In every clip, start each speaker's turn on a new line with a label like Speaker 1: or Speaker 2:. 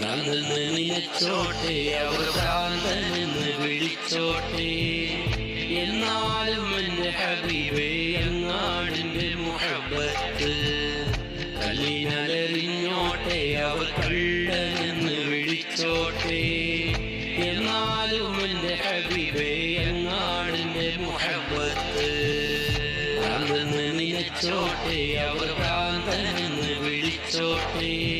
Speaker 1: ഭ്രാന്തെന്ന് നിനച്ചോട്ടെ അവർ ഭ്രാന്തനെന്ന് വിളിച്ചോട്ടെ. എന്നാലും എന്റെ ഹബീബേ അങ്ങാടിന്റെ മുഹബത്ത്. കല്ലിനലറിഞ്ഞോട്ടെ അവർ കള്ളനെന്ന് വിളിച്ചോട്ടെ. എന്നാലും എന്റെ ഹബീബേ അങ്ങാടിന്റെ മുഹബത്ത്. ഭ്രാന്തെന്ന് നിനച്ചോട്ടെ അവർ ഭ്രാന്തനെന്ന് വിളിച്ചോട്ടെ.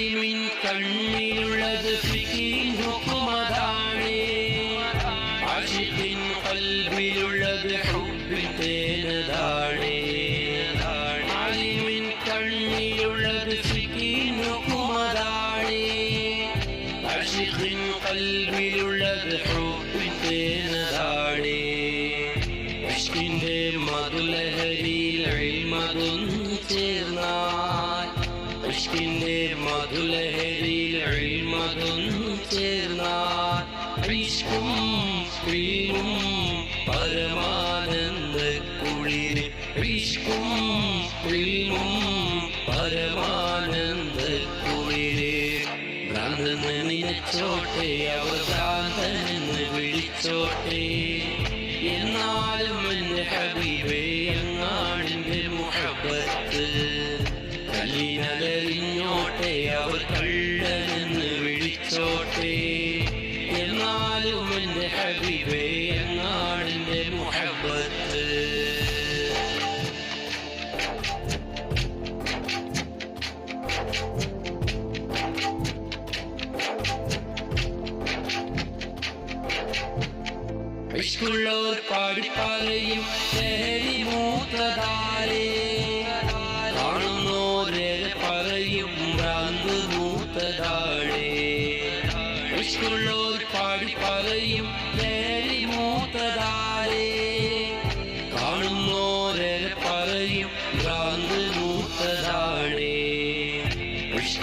Speaker 1: അലിമിൻ കണ്ണിലുള്ളത് ഫിക്കിൻ ഹുക്കുമതാണ് ആഷിഖിൻ കൽബിലുള്ളത് ഹുബിൻ തേനതാണ് അലിമിൻ കണ്ണിലുള്ളത് ഫിക്കിൻ ഹുക്കുമതാണ് ആഷിഖിൻ കൽബിലുള്ളത് ഹുബിൻ തേനതാണ് ഇഷ്കിന്റെ മധുലഹരിയിൽ ഇഷ്കിന്റെ മധുലഹരിയിൽ അഴിമതൊന്നു ചേർന്നാൽ ഇഷ്കും പ്രിയും പരമാനന്ദ കുളിര് ഇഷ്കും പ്രിയും പരമാനന്ദ കുളിര് ഭ്രാന്തെന്ന് നിനച്ചോട്ടെ വിളിച്ചോട്ടെ എന്നാലും എന്റെ ഹബീബേ അവർ കള്ളനെന്ന് വിളിച്ചോട്ടെ. എന്നാലും എന്റെ ഹബീബേ അങ്ങാടിന്റെ മുഹബത്ത് മൂത്തതാരേ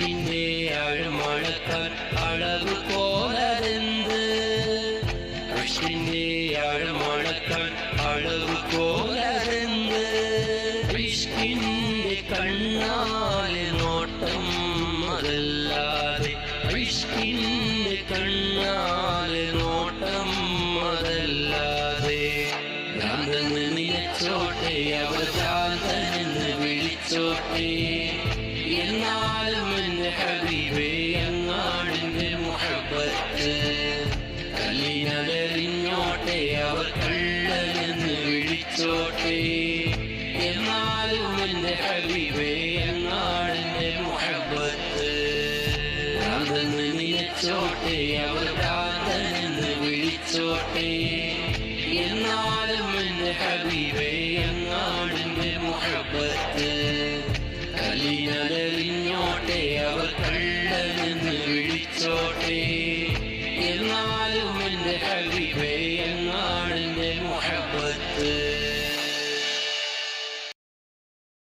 Speaker 1: ഇഷ്കിന്റെ ആഴമളക്കാൻ അളവ് പോലെന്ത് കൃഷ്ണന്റെ ആഴമളക്കാൻ അളവ് പോലെന്ത് കൃഷ്ണന്റെ കണ്ണാലെ നോട്ടം അതല്ലാതെ കൃഷ്ണന്റെ കണ്ണാലെ നോട്ടം അതല്ലാതെ ഭ്രാന്തെന്ന് നിലച്ചോട്ടെ അവർ ഹബീബേ അങ്ങാടിന്റെ മുഹബത്ത്? കല്ലിനലറിഞ്ഞോട്ടെ അവർ കള്ളനെന്ന് വിളിച്ചോട്ടെ. എന്നാലും എന്റെ ഹബീബേ അങ്ങാടിന്റെ മുഹബത്ത്? ഭ്രാന്തെന്ന് നിലച്ചോട്ടെ അവർ ഭ്രാന്തനെന്ന് വിളിച്ചോട്ടെ. എന്നാലും എന്റെ മുഹബത്ത്? കല്ലിന